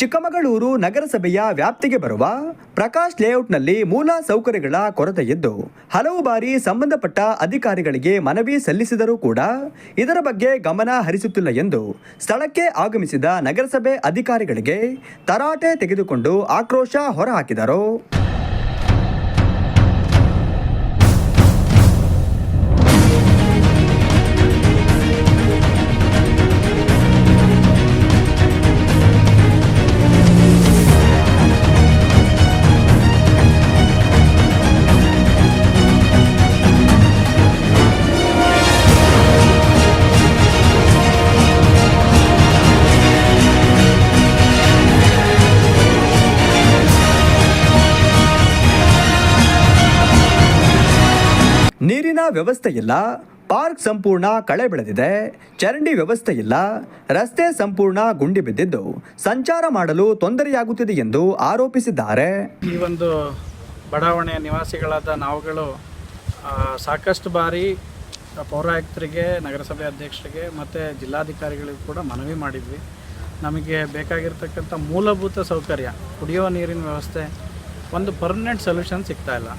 ಚಿಕ್ಕಮಗಳೂರು ನಗರಸಭೆಯ ವ್ಯಾಪ್ತಿಗೆ ಬರುವ ಪ್ರಕಾಶ್ ಲೇಔಟ್ನಲ್ಲಿ ಮೂಲ ಸೌಕರ್ಯಗಳ ಕೊರತೆ ಇದ್ದು, ಹಲವು ಬಾರಿ ಸಂಬಂಧಪಟ್ಟ ಅಧಿಕಾರಿಗಳಿಗೆ ಮನವಿ ಸಲ್ಲಿಸಿದರೂ ಕೂಡ ಇದರ ಬಗ್ಗೆ ಗಮನ ಹರಿಸುತ್ತಿಲ್ಲ ಎಂದು ಸ್ಥಳಕ್ಕೆ ಆಗಮಿಸಿದ ನಗರಸಭೆ ಅಧಿಕಾರಿಗಳಿಗೆ ತರಾಟೆ ತೆಗೆದುಕೊಂಡು ಆಕ್ರೋಶ ಹೊರಹಾಕಿದರು. ನೀರಿನ ವ್ಯವಸ್ಥೆ ಇಲ್ಲ, ಪಾರ್ಕ್ ಸಂಪೂರ್ಣ ಕಳೆ ಬೆಳೆದಿದೆ, ಚರಂಡಿ ವ್ಯವಸ್ಥೆ ಇಲ್ಲ, ರಸ್ತೆ ಸಂಪೂರ್ಣ ಗುಂಡಿ ಬಿದ್ದಿದ್ದು, ಸಂಚಾರ ಮಾಡಲು ತೊಂದರೆಯಾಗುತ್ತಿದೆ ಎಂದು ಆರೋಪಿಸಿದ್ದಾರೆ. ಈ ಒಂದು ಬಡಾವಣೆಯ ನಿವಾಸಿಗಳಾದ ನಾವುಗಳು ಸಾಕಷ್ಟು ಬಾರಿ ಪೌರಾಯುಕ್ತರಿಗೆ, ನಗರಸಭೆ ಅಧ್ಯಕ್ಷರಿಗೆ ಮತ್ತು ಜಿಲ್ಲಾಧಿಕಾರಿಗಳಿಗೂ ಕೂಡ ಮನವಿ ಮಾಡಿದ್ವಿ. ನಮಗೆ ಬೇಕಾಗಿರ್ತಕ್ಕಂಥ ಮೂಲಭೂತ ಸೌಕರ್ಯ, ಕುಡಿಯುವ ನೀರಿನ ವ್ಯವಸ್ಥೆ, ಒಂದು ಪರ್ಮನೆಂಟ್ ಸೊಲ್ಯೂಷನ್ ಸಿಗ್ತಾ ಇಲ್ಲ.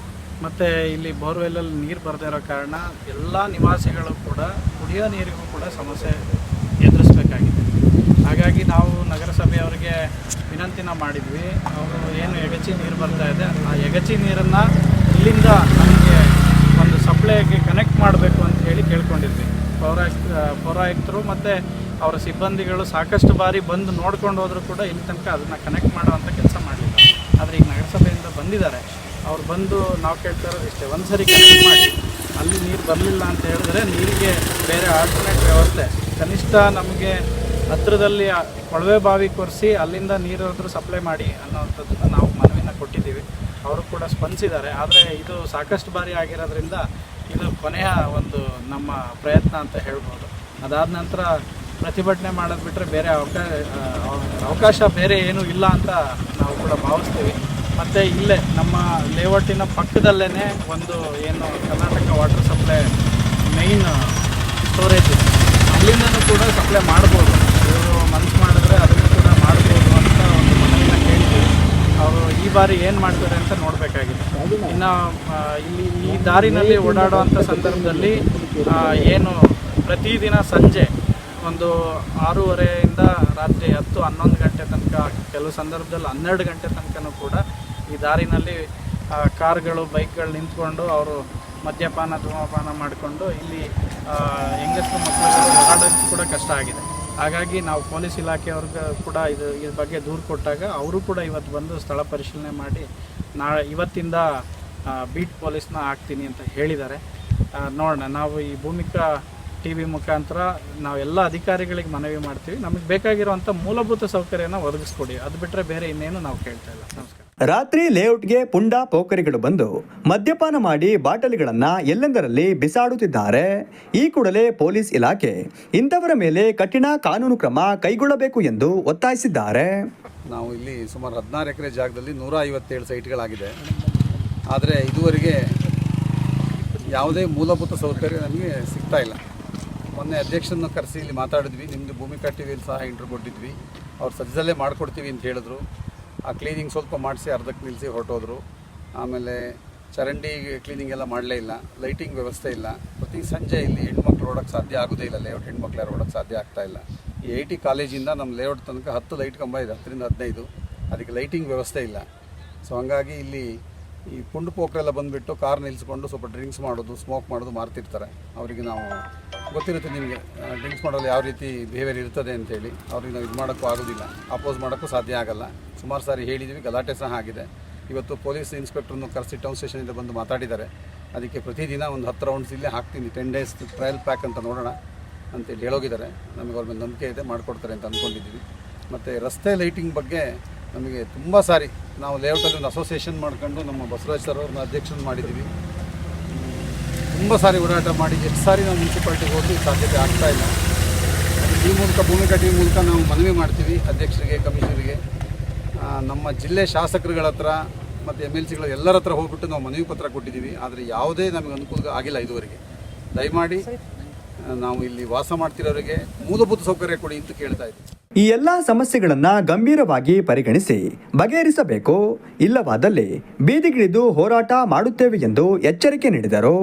ಮತ್ತು ಇಲ್ಲಿ ಬೋರ್ವೆಲ್ಲಲ್ಲಿ ನೀರು ಬರದೇ ಇರೋ ಕಾರಣ ಎಲ್ಲ ನಿವಾಸಿಗಳು ಕೂಡ ಕುಡಿಯೋ ನೀರಿಗೂ ಕೂಡ ಸಮಸ್ಯೆ ಎದುರಿಸಬೇಕಾಗಿದೆ. ಹಾಗಾಗಿ ನಾವು ನಗರಸಭೆಯವರಿಗೆ ವಿನಂತಿನ ಮಾಡಿದ್ವಿ. ಅವರು ಏನು ಎಗಚಿ ನೀರು ಬರ್ತಾ ಇದೆ, ಆ ಎಗಚಿ ನೀರನ್ನು ಇಲ್ಲಿಂದ ನಮಗೆ ಒಂದು ಸಪ್ಲೈಗೆ ಕನೆಕ್ಟ್ ಮಾಡಬೇಕು ಅಂತ ಹೇಳಿ ಕೇಳ್ಕೊಂಡಿದ್ವಿ. ಪೌರಾಯುಕ್ತ, ಪೌರಾಯುಕ್ತರು ಮತ್ತು ಅವರ ಸಿಬ್ಬಂದಿಗಳು ಸಾಕಷ್ಟು ಬಾರಿ ಬಂದು ನೋಡ್ಕೊಂಡು ಹೋದರೂ ಕೂಡ ಇಲ್ಲಿ ತನಕ ಅದನ್ನು ಕನೆಕ್ಟ್ ಮಾಡುವಂಥ ಕೆಲಸ ಮಾಡಲಿಲ್ಲ. ಆದರೆ ಈಗ ನಗರಸಭೆಯಿಂದ ಬಂದಿದ್ದಾರೆ. ಅವ್ರು ಬಂದು ನಾವು ಕೇಳ್ತಾ ಇರೋದು ಇಷ್ಟೇ. ಒಂದು ಸರಿ ಕನೆಕ್ಟ್ ಮಾಡಿ. ಅಲ್ಲಿ ನೀರು ಬರಲಿಲ್ಲ ಅಂತ ಹೇಳಿದ್ರೆ ನೀರಿಗೆ ಬೇರೆ ಆಲ್ಟರ್ನೇಟ್ ವ್ಯವಸ್ಥೆ. ಕನಿಷ್ಠ ನಮಗೆ ಹತ್ತಿರದಲ್ಲಿ ಕೊಳವೆ ಬಾವಿ ಕೊರೆಸಿ ಅಲ್ಲಿಂದ ನೀರಾದರೂ ಸಪ್ಲೈ ಮಾಡಿ ಅನ್ನೋವಂಥದ್ದನ್ನು ನಾವು ಮನವಿನ ಕೊಟ್ಟಿದ್ದೀವಿ. ಅವರು ಕೂಡ ಸ್ಪಂದಿಸಿದ್ದಾರೆ. ಆದರೆ ಇದು ಸಾಕಷ್ಟು ಬಾರಿ ಆಗಿರೋದ್ರಿಂದ ಇದು ಕೊನೆಯ ಒಂದು ನಮ್ಮ ಪ್ರಯತ್ನ ಅಂತ ಹೇಳ್ಬೋದು. ಅದಾದ ನಂತರ ಪ್ರತಿಭಟನೆ ಮಾಡೋದು ಬಿಟ್ಟರೆ ಬೇರೆ ಅವಕಾಶ ಅವಕಾಶ ಬೇರೆ ಏನೂ ಇಲ್ಲ ಅಂತ ನಾವು ಕೂಡ ಭಾವಿಸ್ತೀವಿ. ಮತ್ತು ಇಲ್ಲೇ ನಮ್ಮ ಲೇಔಟಿನ ಪಕ್ಕದಲ್ಲೇ ಒಂದು ಏನು Karnataka water supply main storage ಇದೆ. ಅಲ್ಲಿಂದನೂ ಕೂಡ ಸಪ್ಲೈ ಮಾಡ್ಬೋದು. ಇವರು ಮನ್ಸು ಮಾಡಿದ್ರೆ ಅದನ್ನು ಕೂಡ ಮಾಡ್ಬೋದು ಅಂತ ಒಂದು ಮನವಿನ ಕೇಳ್ತೀವಿ. ಅವರು ಈ ಬಾರಿ ಏನು ಮಾಡ್ತಾರೆ ಅಂತ ನೋಡಬೇಕಾಗಿದೆ. ಇನ್ನು ಇಲ್ಲಿ ಈ ದಾರಿನಲ್ಲಿ ಓಡಾಡುವಂಥ ಸಂದರ್ಭದಲ್ಲಿ ಏನು ಪ್ರತಿದಿನ ಸಂಜೆ ಒಂದು ಆರೂವರೆಯಿಂದ ರಾತ್ರಿ ಹತ್ತು ಹನ್ನೊಂದು ಗಂಟೆ ತನಕ, ಕೆಲವು ಸಂದರ್ಭದಲ್ಲಿ ಹನ್ನೆರಡು ಗಂಟೆ ತನಕನೂ ಕೂಡ ಈ ದಾರಿನಲ್ಲಿ ಕಾರ್ಗಳು ಬೈಕ್ಗಳು ನಿಂತ್ಕೊಂಡು ಅವರು ಮದ್ಯಪಾನ ಧೂಮಪಾನ ಮಾಡಿಕೊಂಡು ಇಲ್ಲಿ ಆ, ಮಕ್ಕಳು ಓಡಾಡೋಕ್ಕೆ ಕೂಡ ಕಷ್ಟ ಆಗಿದೆ. ಹಾಗಾಗಿ ನಾವು ಪೊಲೀಸ್ ಇಲಾಖೆಯವ್ರಿಗೆ ಕೂಡ ಇದು ಇದ್ರ ಬಗ್ಗೆ ದೂರು ಕೊಟ್ಟಾಗ ಅವರು ಕೂಡ ಇವತ್ತು ಬಂದು ಸ್ಥಳ ಪರಿಶೀಲನೆ ಮಾಡಿ ನಾಳೆ ಇವತ್ತಿಂದ ಬೀಟ್ ಪೊಲೀಸ್ನ ಹಾಕ್ತೀನಿ ಅಂತ ಹೇಳಿದ್ದಾರೆ. ನೋಡೋಣ ನಾವು ಈ ಭೂಮಿಕಾ ಟಿ ವಿ ಮುಖಾಂತರ ನಾವೆಲ್ಲ ಅಧಿಕಾರಿಗಳಿಗೆ ಮನವಿ ಮಾಡ್ತೀವಿ. ನಮಗೆ ಬೇಕಾಗಿರುವಂಥ ಮೂಲಭೂತ ಸೌಕರ್ಯನ ಒದಗಿಸ್ಕೊಡಿ. ಅದು ಬಿಟ್ಟರೆ ಬೇರೆ ಇನ್ನೇನು ನಾವು ಕೇಳ್ತಾ ಇಲ್ಲ. ನಮಸ್ಕಾರ. ರಾತ್ರಿ ಲೇಔಟ್ಗೆ ಪುಂಡ ಪೋಕರಿಗಳು ಬಂದು ಮದ್ಯಪಾನ ಮಾಡಿ ಬಾಟಲಿಗಳನ್ನ ಎಲ್ಲೆಂದರಲ್ಲಿ ಬಿಸಾಡುತ್ತಿದ್ದಾರೆ. ಈ ಕೂಡಲೇ ಪೊಲೀಸ್ ಇಲಾಖೆ ಇಂಥವರ ಮೇಲೆ ಕಠಿಣ ಕಾನೂನು ಕ್ರಮ ಕೈಗೊಳ್ಳಬೇಕು ಎಂದು ಒತ್ತಾಯಿಸಿದ್ದಾರೆ. ನಾವು ಇಲ್ಲಿ ಸುಮಾರು ಹದಿನಾರು ಎಕರೆ ಜಾಗದಲ್ಲಿ ನೂರ ಐವತ್ತೇಳು ಸೈಟ್ಗಳಾಗಿದೆ. ಆದರೆ ಇದುವರೆಗೆ ಯಾವುದೇ ಮೂಲಭೂತ ಸೌಕರ್ಯ ನಮಗೆ ಸಿಗ್ತಾ ಇಲ್ಲ. ಮೊನ್ನೆ ಅಧ್ಯಕ್ಷರನ್ನು ಕರೆಸಿ ಇಲ್ಲಿ ಮಾತಾಡಿದ್ವಿ. ನಿಮ್ಮದು ಭೂಮಿ ಕಟ್ಟಿವಿಯಲ್ಲಿ ಸಹ ಇಂಟ್ರ್ ಕೊಟ್ಟಿದ್ವಿ. ಅವ್ರು ಸದ್ಯದಲ್ಲೇ ಮಾಡಿಕೊಡ್ತೀವಿ ಅಂತ ಹೇಳಿದ್ರು. ಆ ಕ್ಲೀನಿಂಗ್ ಸ್ವಲ್ಪ ಮಾಡಿಸಿ ಅರ್ಧಕ್ಕೆ ನಿಲ್ಲಿಸಿ ಹೊರಟೋದ್ರು. ಆಮೇಲೆ ಚರಂಡಿ ಕ್ಲೀನಿಂಗ್ ಎಲ್ಲ ಮಾಡಲೇ ಇಲ್ಲ. ಲೈಟಿಂಗ್ ವ್ಯವಸ್ಥೆ ಇಲ್ಲ. ಪ್ರತಿ ಸಂಜೆ ಇಲ್ಲಿ ಹೆಣ್ಮಕ್ಳು ಓಡೋಕ್ಕೆ ಸಾಧ್ಯ ಆಗೋದೇ ಇಲ್ಲ. ಲೇಔಟ್ ಹೆಣ್ಮಕ್ಳು ಯಾರು ಓಡೋಕ್ಕೆ ಸಾಧ್ಯ ಆಗ್ತಾ ಇಲ್ಲ. ಈ ಐ ಟಿ ಕಾಲೇಜಿಂದ ನಮ್ಮ ಲೇಔಟ್ ತನಕ ಹತ್ತು ಲೈಟ್ ಕಂಬ ಇದೆ. ಹತ್ತರಿಂದ ಹದಿನೈದು. ಅದಕ್ಕೆ ಲೈಟಿಂಗ್ ವ್ಯವಸ್ಥೆ ಇಲ್ಲ. ಸೊ ಹಂಗಾಗಿ ಇಲ್ಲಿ ಈ ಪುಂಡು ಪೋಕ್ರೆಲ್ಲ ಬಂದುಬಿಟ್ಟು ಕಾರ್ ನಿಲ್ಲಿಸ್ಕೊಂಡು ಸ್ವಲ್ಪ ಡ್ರಿಂಕ್ಸ್ ಮಾಡೋದು ಸ್ಮೋಕ್ ಮಾಡೋದು ಮಾರ್ತಿರ್ತಾರೆ. ಅವರಿಗೆ ನಾವು ಗೊತ್ತಿರುತ್ತೆ ನಿಮಗೆ ಡ್ರಿಂಕ್ಸ್ ಮಾಡೋದು ಯಾವ ರೀತಿ ಬಿಹೇವಿಯರ್ ಇರ್ತದೆ ಅಂತೇಳಿ. ಅವ್ರಿಗೆ ನಾವು ಇದು ಮಾಡೋಕ್ಕೂ ಆಗೋದಿಲ್ಲ. ಅಪೋಸ್ ಮಾಡೋಕ್ಕೂ ಸಾಧ್ಯ ಆಗಲ್ಲ. ಸುಮಾರು ಸಾರಿ ಹೇಳಿದ್ದೀವಿ ಗಲಾಟೆ ಸಹ ಆಗಿದೆ. ಇವತ್ತು ಪೊಲೀಸ್ ಇನ್ಸ್ಪೆಕ್ಟ್ರನ್ನು ಕರೆಸಿ ಟೌನ್ ಸ್ಟೇಷನಿಂದ ಬಂದು ಮಾತಾಡಿದ್ದಾರೆ. ಅದಕ್ಕೆ ಪ್ರತಿದಿನ ಒಂದು ಹತ್ತು ರೌಂಡ್ಸ್ ಇಲ್ಲೇ ಹಾಕ್ತೀನಿ. ಟೆನ್ ಡೇಸ್ ಟ್ರಯಲ್ ಪ್ಯಾಕ್ ಅಂತ ನೋಡೋಣ ಅಂತೇಳಿ ಹೇಳೋಗಿದ್ದಾರೆ. ನಮಗೆ ಅವ್ರ ಮೇಲೆ ನಂಬಿಕೆ ಇದೆ, ಮಾಡಿಕೊಡ್ತಾರೆ ಅಂತ ಅಂದ್ಕೊಂಡಿದ್ದೀವಿ ಮತ್ತು ರಸ್ತೆ ಲೈಟಿಂಗ್ ಬಗ್ಗೆ ನಮಗೆ ತುಂಬ ಸಾರಿ ನಾವು ಲೇಔಟಲ್ಲಿ ಒಂದು ಅಸೋಸಿಯೇಷನ್ ಮಾಡ್ಕೊಂಡು ನಮ್ಮ ಬಸವರಾಜ್ ಸರ್ ಅವ್ರನ್ನ ಅಧ್ಯಕ್ಷನ ಮಾಡಿದ್ದೀವಿ. ತುಂಬ ಸಾರಿ ಓಡಾಟ ಮಾಡಿ, ಎಷ್ಟು ಸಾರಿ ನಾವು ಮುನ್ಸಿಪಾಲ್ಟಿಗೆ ಹೋಗಿ ಸಾಧ್ಯತೆ ಆಗ್ತಾ ಇಲ್ಲ. ಈ ಮೂಲಕ ಭೂಮಿಕಾ ಟಿ ಮೂಲಕ ನಾವು ಮನವಿ ಮಾಡ್ತೀವಿ ಅಧ್ಯಕ್ಷರಿಗೆ, ಕಮಿಷನರಿಗೆ. ನಮ್ಮ ಜಿಲ್ಲೆ ಶಾಸಕರುಗಳ ಹತ್ರ ಮತ್ತು ಎಂ ಎಲ್ ಸಿಗಳ ಎಲ್ಲರ ಹತ್ರ ಹೋಗ್ಬಿಟ್ಟು ನಾವು ಮನವಿ ಪತ್ರ ಕೊಟ್ಟಿದ್ದೀವಿ. ಆದರೆ ಯಾವುದೇ ನಮಗೆ ಅನುಕೂಲ ಆಗಿಲ್ಲ ಇದುವರೆಗೆ. ದಯಮಾಡಿ ನಾವು ಇಲ್ಲಿ ವಾಸ ಮಾಡ್ತಿರೋರಿಗೆ ಮೂಲಭೂತ ಸೌಕರ್ಯ ಕೊಡಿ ಅಂತ ಕೇಳ್ತಾ ಇದ್ದೀವಿ. ಈ ಎಲ್ಲ ಸಮಸ್ಯೆಗಳನ್ನ ಗಂಭೀರವಾಗಿ ಪರಿಗಣಿಸಿ, ಬಗೆಹರಿಸಬೇಕು. ಇಲ್ಲವಾದಲ್ಲಿ ಬೀದಿಗಿಳಿದು ಹೋರಾಟ ಮಾಡುತ್ತೇವೆ ಎಂದು ಎಚ್ಚರಿಕೆ ನೀಡಿದರು.